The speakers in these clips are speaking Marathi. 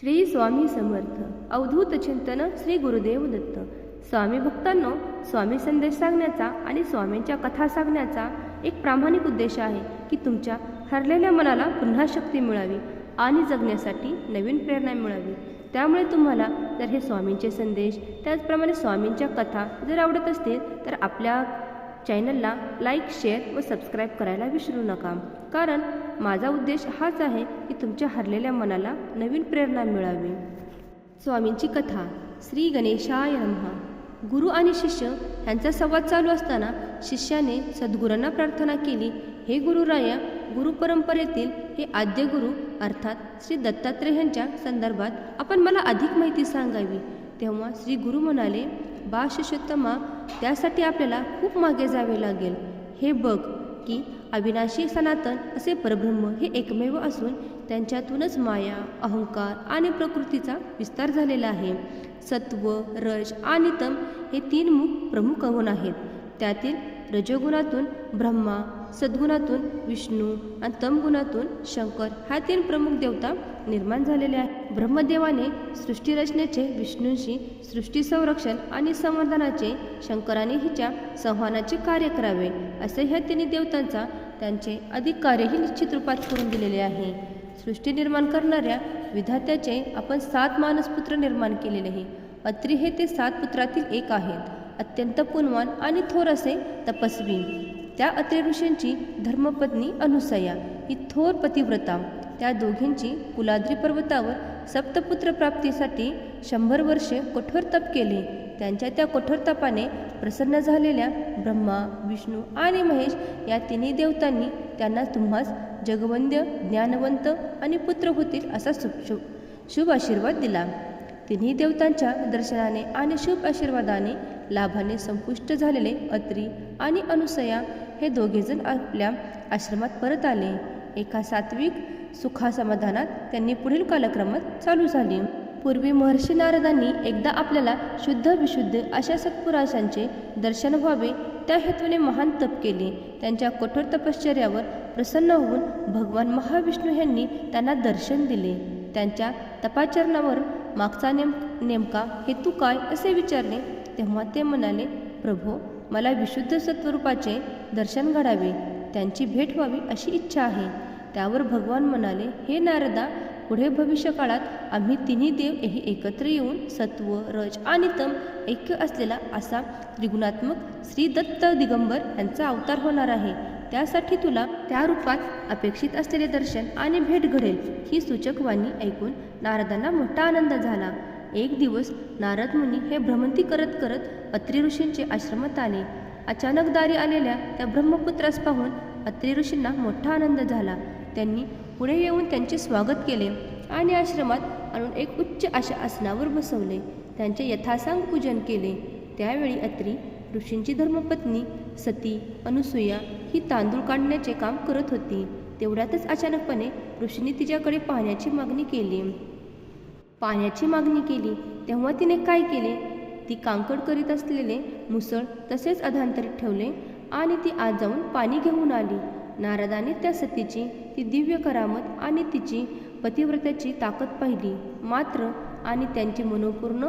श्री स्वामी समर्थ. अवधूत चिंतन श्री गुरुदेव दत्त. स्वामी भक्तांनो स्वामी संदेश सांगण्याचा आणि स्वामींच्या कथा सांगण्याचा एक प्रामाणिक उद्देश आहे की तुमच्या हरलेल्या मनाला पुन्हा शक्ती मिळावी आणि जगण्यासाठी नवीन प्रेरणा मिळावी. त्यामुळे तुम्हाला जर हे स्वामींचे संदेश त्याचप्रमाणे स्वामींच्या कथा जर आवडत असतील तर आपल्या चॅनलला लाईक शेअर व सबस्क्राईब करायला विसरू नका. कारण माझा उद्देश हाच आहे की तुमच्या हरलेल्या मनाला नवीन प्रेरणा मिळावी. स्वामींची कथा श्री गणेशाय नमः. गुरु आणि शिष्य यांचा संवाद चालू असताना शिष्याने सद्गुरूंना प्रार्थना केली हे गुरुराया गुरु परंपरेतील हे आद्य गुरु अर्थात श्री दत्तात्रय यांच्या संदर्भात आपण मला अधिक माहिती सांगावी. तेव्हा श्री गुरु म्हणाले बा शिष्योत्तमा त्यासाठी आपल्याला खूप मागे जावे लागेल. हे बघ की अविनाशी सनातन असे परब्रह्म हे एकमेव असून त्यांच्यातूनच माया अहंकार आणि प्रकृतीचा विस्तार झालेला आहे. सत्व रज आणि तम हे तीन मुख प्रमुख गुण आहेत. त्यातील रजोगुणातून ब्रह्मा सद्गुणातून विष्णू आणि तमगुणातून शंकर ह्या तीन प्रमुख देवता निर्माण झालेले आहे. ब्रह्मदेवाने सृष्टी रचनेचे विष्णूंशी सृष्टी संरक्षण आणि संवर्धनाचे शंकराने हिच्या संवाहनाचे कार्य करावे असे ह्या तिन्ही देवतांचा त्यांचे अधिक कार्यही निश्चित रूपात करून दिलेले आहे. सृष्टी निर्माण करणाऱ्या विधात्याचे आपण सात मानसपुत्र निर्माण केलेले आहे. अत्री हे ते सात पुत्रातील एक आहेत. अत्यंत पुनवान आणि थोर असे तपस्वी. त्या अत्रे ऋषींची धर्मपत्नी अनुसया ही थोर पतिव्रता. त्या दोघींची कुलाद्री पर्वतावर सप्तपुत्र प्राप्तीसाठी शंभर वर्षे कठोर तप केले. त्यांच्या त्या कठोर तपाने प्रसन्न झालेल्या ब्रह्मा विष्णू आणि महेश या तिन्ही देवतांनी त्यांना तुम्हास जगवंद्य ज्ञानवंत आणि पुत्र होतील असा शुभ शुभ शुभ आशीर्वाद दिला. तिन्ही देवतांच्या दर्शनाने आणि शुभ आशीर्वादाने लाभाने संपुष्ट झालेले अत्री आणि अनुसया हे दोघेजण आपल्या आश्रमात परत आले. एका सात्विक सुखासमाधानात त्यांनी पुढील कालक्रमात चालू झाली. पूर्वी महर्षी नारदांनी एकदा आपल्याला शुद्ध विशुद्ध अशा सत्पुरुषांचे दर्शन व्हावे त्या हेतूने महान तप केले. त्यांच्या कठोर तपश्चर्यावर प्रसन्न होऊन भगवान महाविष्णू यांनी त्यांना दर्शन दिले. त्यांच्या तपाचरणावर मागचा नेम नेमका हेतू काय असे विचारले तेव्हा ते म्हणाले प्रभो मला विशुद्ध सत्वरूपाचे दर्शन घडावे. त्यांची भेट व्हावी अशी इच्छा आहे. त्यावर भगवान म्हणाले हे नारदा पुढे भविष्यकाळात आम्ही तिन्ही देव हे एकत्र येऊन सत्व रज आणि तम ऐक्य असलेला असा त्रिगुणात्मक श्री दत्त दिगंबर यांचा अवतार होणार आहे. त्यासाठी तुला त्या रूपात अपेक्षित असलेले दर्शन आणि भेट घडेल. ही सूचक वाणी ऐकून नारदांना मोठा आनंद झाला. एक दिवस नारद मुनी हे भ्रमंती करत करत अत्री ऋषींचे आश्रमात आले. अचानक दारी आलेल्या त्या ब्रह्मपुत्रास पाहून अत्री ऋषींना मोठा आनंद झाला. त्यांनी पुढे येऊन त्यांचे स्वागत केले आणि आश्रमात आणून एक उच्च अशा आसनावर बसवले. त्यांचे यथासांग पूजन केले. त्यावेळी अत्री ऋषींची धर्मपत्नी सती अनुसूया ही तांदूळ काढण्याचे काम करत होती. तेवढ्यातच अचानकपणे ऋषींनी तिच्याकडे पाण्याची मागणी केली. पाण्याची मागणी केली. तेव्हा तिने काय केले? ती कांकड करीत असलेले मुसळ तसेच अधांतरित ठेवले आणि ती आत जाऊन पाणी घेऊन आली. नारदाने त्या सतीची ती दिव्य करामत आणि तिची पतिव्रताची ताकद पाहिली. मात्र आणि त्यांची मनोपूर्ण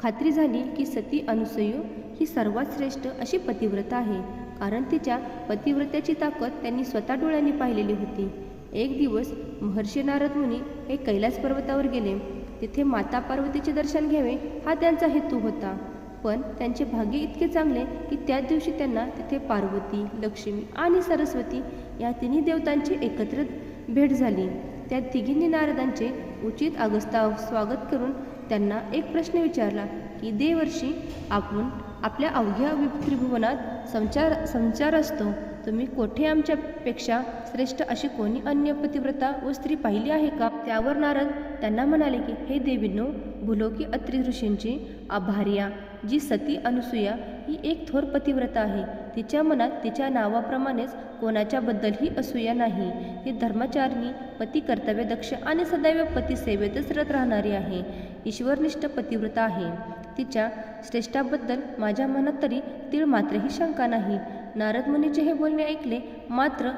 खात्री झाली की सती अनुसयू ही सर्वात श्रेष्ठ अशी पतिव्रता आहे कारण तिच्या पतिव्रत्याची ताकद त्यांनी स्वतः डोळ्यांनी पाहिलेली होती. एक दिवस महर्षी नारद मुनी हे कैलास पर्वतावर गेले. तिथे माता पार्वतीचे दर्शन घ्यावे हा त्यांचा हेतू होता. पण त्यांचे भाग्य इतके चांगले की त्याच दिवशी त्यांना तिथे पार्वती लक्ष्मी आणि सरस्वती या तिन्ही देवतांची एकत्र भेट झाली. त्या तिघींनी नारदांचे उचित अगस्ता स्वागत करून त्यांना एक प्रश्न विचारला की देवर्षी आपण आपल्या अवघ्या त्रिभुवनात संचार संचार असतो. तुम्ही कोठे आमच्यापेक्षा श्रेष्ठ अशी कोणी अन्य पतिव्रता व स्त्री पाहिली आहे का? त्यावर नारद त्यांना म्हणाले की हे देवीनो भुलोकी अत्री ऋषींची आभार्या जी सती अनुसूया ही एक थोर पतिव्रता आहे. तिच्या मनात तिच्या नावाप्रमाणेच कोणाच्याबद्दलही असूया नाही. ती धर्मचारिणी पती कर्तव्यदक्ष आणि सदैव पती सेवेतच रत राहणारी आहे. ईश्वरनिष्ठ पतिव्रता आहे. तिच्या श्रेष्ठाबद्दल माझ्या मनात तरी तीळ मात्रही शंका नाही. नारद मुनीचे हे बोलणे ऐकले मात्र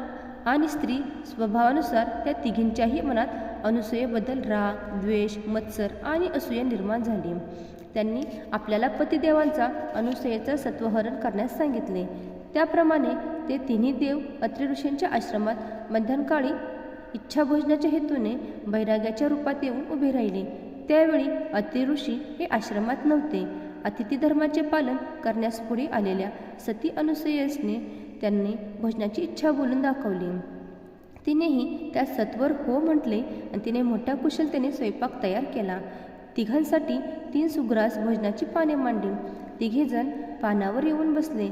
आणि स्त्री स्वभावानुसार त्या तिघींच्याही मनात अनुसूयेबद्दल राग द्वेष मत्सर आणि असूया निर्माण झाली. त्यांनी आपल्याला पतिदेवांचा अनुसूयेचं सत्वहरण करण्यास सांगितले. त्याप्रमाणे ते तिन्ही देव अत्रि ऋषींच्या आश्रमात मध्यानकाळी इच्छाभोजनाच्या हेतूने बैराग्याच्या रूपात येऊन उभे राहिले. त्यावेळी अतिऋषी हे आश्रमात नव्हते. अतिथी धर्माचे पालन करण्यास पुढे आलेल्या सती अनुसूयेसने त्यांनी भोजनाची इच्छा बोलून दाखवली. तिनेही त्या सत्वर हो म्हटले आणि तिने मोठ्या कुशलतेने स्वयंपाक तयार केला. तिघांसाठी तीन सुग्रास भोजनाची पाने मांडली. तिघेजण पानावर येऊन बसले.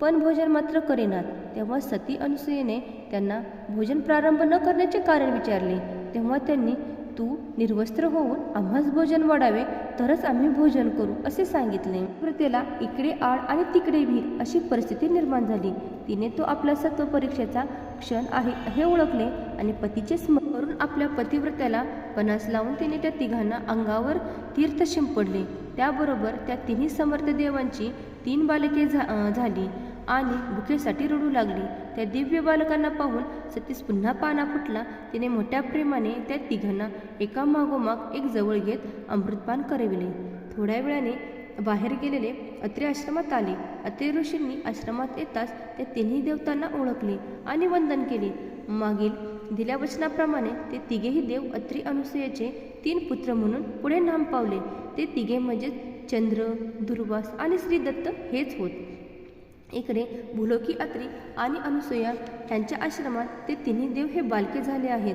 पण भोजन मात्र करेनात. तेव्हा सती अनुसूयेने त्यांना भोजन प्रारंभ न करण्याचे कारण विचारले. तेव्हा त्यांनी तू निर्वस्त्र होऊन आम्हाच भोजन वाढावे तरच आम्ही भोजन करू असे सांगितले. प्रत्येला इकडे आड आणि तिकडे भीर अशी परिस्थिती निर्माण झाली. तिने तो आपल्या सत्व परीक्षेचा क्षण आहे हे ओळखले आणि पतीचे स्मरण करून आपल्या पतिव्रत्याला पणास लावून तिने त्या तिघांना अंगावर तीर्थ शिंपडले त्याबरोबर त्या तिन्ही समर्थ देवांची तीन बालके झा झाली आणि भुकेसाठी रडू लागली. त्या दिव्य बालकांना पाहून सतीस पुन्हा पाना फुटला. तिने मोठ्या प्रेमाने त्या तिघांना एका मागोमाग एक जवळ घेत अमृतपान करविले. थोड्या वेळाने बाहेर गेलेले अत्रे आश्रमात आले. अत्रे ऋषींनी आश्रमात येताच ते तिन्ही देवतांना ओळखले आणि वंदन केले. मागील दिल्या वचनाप्रमाणे ते तिघेही देव अत्री अनुसूयाचे तीन पुत्र म्हणून पुढे नाम पावले. ते तिघे म्हणजे चंद्र दुर्वास आणि श्रीदत्त हेच होत. इकडे भुलोकी अत्री आणि अनुसूया यांच्या आश्रमात ते तिन्ही देव हे बालके झाले आहेत.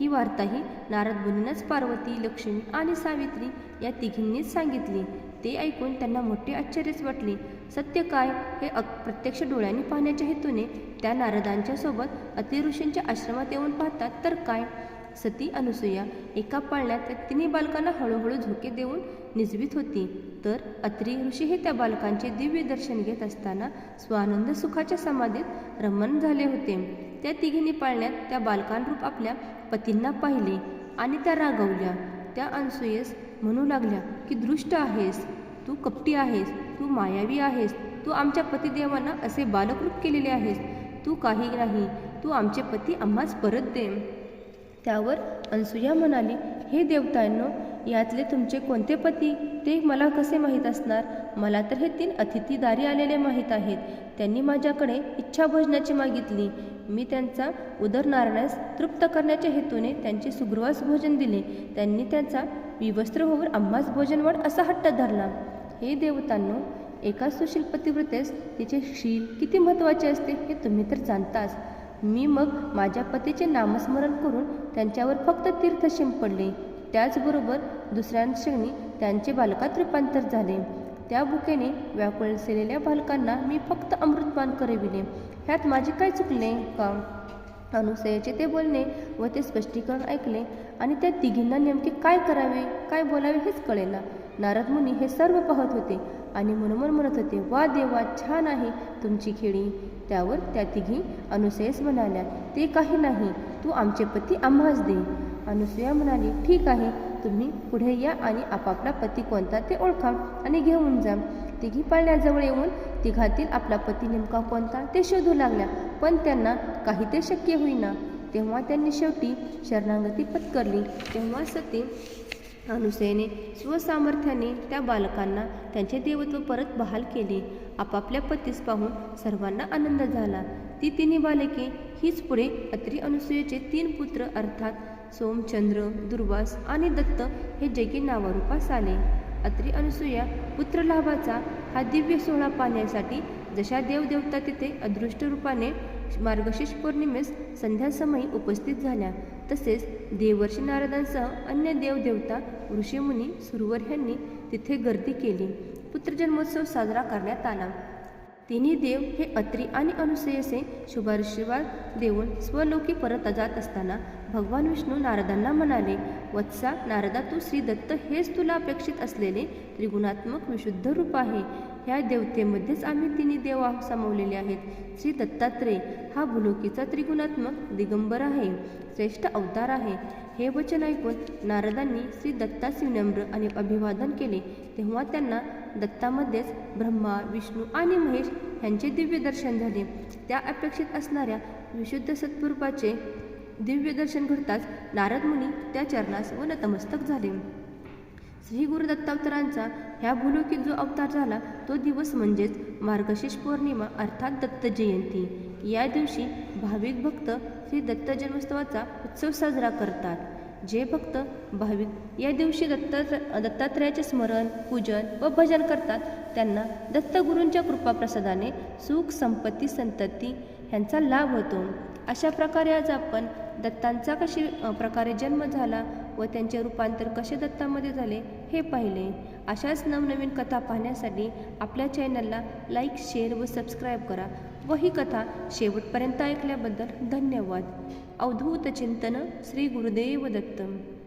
ही वार्ताही नारद मुनींनाच पार्वती लक्ष्मी आणि सावित्री या तिघींनीच सांगितली. ते ऐकून त्यांना मोठे आश्चर्यच वाटले. सत्य काय हे अ प्रत्यक्ष डोळ्यांनी पाहण्याच्या हेतूने त्या नारदांच्या सोबत अतिऋषींच्या आश्रमात येऊन पाहतात. तर काय? सती अनुसूया एका पाळण्यात त्या तिन्ही बालकांना हळूहळू झोके देऊन निजवीत होती. तर अत्री ऋषी हे त्या बालकांचे दिव्य दर्शन घेत असताना स्वानंद सुखाच्या समाधीत रमण झाले होते. त्या तिघींनी पाळण्यात त्या बालकांरूप आपल्या पतींना पाहिले आणि त्या रागवल्या. त्या अनसुयेस म्हणू लागल्या की दृष्ट आहेस तू कपटी आहेस तू मायावी आहेस तू आमच्या पतिदेवांना असे बालकृप केलेले आहेस तू काही नाही तू आमचे पती आम्हाच परत दे. त्यावर अनसुया म्हणाली हे देवतांनो यातले तुमचे कोणते पती? ते मला कसे माहीत असणार? मला तर हे तीन अतिथीदारी आलेले माहीत आहेत. त्यांनी माझ्याकडे इच्छा भोजनाची मागितली. मी त्यांचा उदरनारायणास तृप्त करण्याच्या हेतूने त्यांचे सुग्रवास भोजन दिले. त्यांनी त्यांचा विवस्त्र होऊन अम्मास भोजनवाढ असा हट्ट धरला. हे देवतांनो एका सुशील पतिव्रतेस तिचे शील किती महत्त्वाचे असते हे तुम्ही तर जाणताच. मी मग माझ्या पतीचे नामस्मरण करून त्यांच्यावर फक्त तीर्थ शिंपडले त्याचबरोबर दुसऱ्या त्यांचे बालकात रूपांतर झाले. त्या भुकेने व्याकुळलेल्या बालकांना मी फक्त अमृतपान करविले. ह्यात माझे काय चुकले का? अनुसयाचे ते बोलणे व ते स्पष्टीकरण ऐकले आणि त्या तिघींना नेमके काय करावे काय बोलावे हेच कळेना. नारद मुनी हे सर्व पाहत होते आणि मनोमन म्हणत होते वा देवा छान आहे तुमची खेळी. त्यावर त्या तिघी अनुसयस म्हणाल्या ते काही नाही तू आमचे पती आम्हाच दे. अनुसया म्हणाली ठीक आहे तुम्ही पुढे या आणि आपापला पती कोणता ते ओळखा आणि घेऊन जा. तिघी पाळण्याजवळ येऊन तिघातील आपला पती नेमका कोणता ते शोधू लागल्या. पण त्यांना काही ते शक्य होईना. तेव्हा त्यांनी शेवटी शरणागती पत्करली. तेव्हा सती अनुसयेने स्वसामर्थ्याने त्या बालकांना त्यांचे देवत्व परत बहाल केले. आपापल्या पतीस पाहून सर्वांना आनंद झाला. ती तिन्ही बालके हीच पुढे अत्री अनुसूयेचे तीन पुत्र अर्थात सोमचंद्र दुर्वास आणि दत्त हे जगी नावारूपास आले. अत्री अनुसूया पुत्रलाभाचा हा दिव्य सोहळा पाहण्यासाठी जशा देवदेवता तिथे अदृष्ट रूपाने मार्गशीर्ष पौर्णिमेस संध्यासमयी उपस्थित झाल्या तसेच देवर्षी नारदांसह अन्य देवदेवता ऋषीमुनी सुरवर यांनी तिथे गर्दी केली. पुत्रजन्मोत्सव साजरा करण्यात आला. तिन्ही देव हे अत्री आणि अनुसयसे शुभाशीर्वाद देऊन स्वलोकी परत जात असताना भगवान विष्णू नारदांना म्हणाले वत्सा नारदा तू श्री दत्त हेच तुला अपेक्षित असलेले त्रिगुणात्मक विशुद्ध रूप आहे. ह्या देवतेमध्येच आम्ही तिन्ही देवा सामावलेले आहेत. श्री दत्तात्रय हा भुलोकीचा त्रिगुणात्मक दिगंबर आहे श्रेष्ठ अवतार आहे. हे वचन ऐकून नारदांनी श्री दत्तास विनम्र आणि अभिवादन केले. तेव्हा त्यांना दत्तामध्येच ब्रह्मा विष्णू आणि महेश यांचे दिव्य दर्शन झाले. त्या अपेक्षित असणाऱ्या विशुद्ध सत्पुरुपाचे दिव्य दर्शन घडताच नारद मुनी त्या चरणास व नतमस्तक झाले. श्री गुरु दत्तावतारांचा ह्या भूलोकीत जो अवतार झाला तो दिवस म्हणजेच मार्गशीर्ष पौर्णिमा अर्थात दत्त जयंती. या दिवशी भाविक भक्त श्री दत्त जन्मोत्सवाचा उत्सव साजरा करतात. जे भक्त भाविक या दिवशी दत्त दत्तात्रयाचे स्मरण पूजन व भजन करतात त्यांना दत्तगुरूंच्या कृपाप्रसादाने सुख संपत्ती संतती ह्यांचा लाभ होतो. अशा प्रकारे आज आपण दत्तांचा कशी प्रकारे जन्म झाला व त्यांचे रूपांतर कसे दत्तामध्ये झाले हे पाहिले. अशाच नवनवीन कथा पाहण्यासाठी आपल्या चॅनलला लाईक शेअर व सबस्क्राईब करा व ही कथा शेवटपर्यंत ऐकल्याबद्दल धन्यवाद. अवधूत चिंतन श्री गुरुदेव दत्त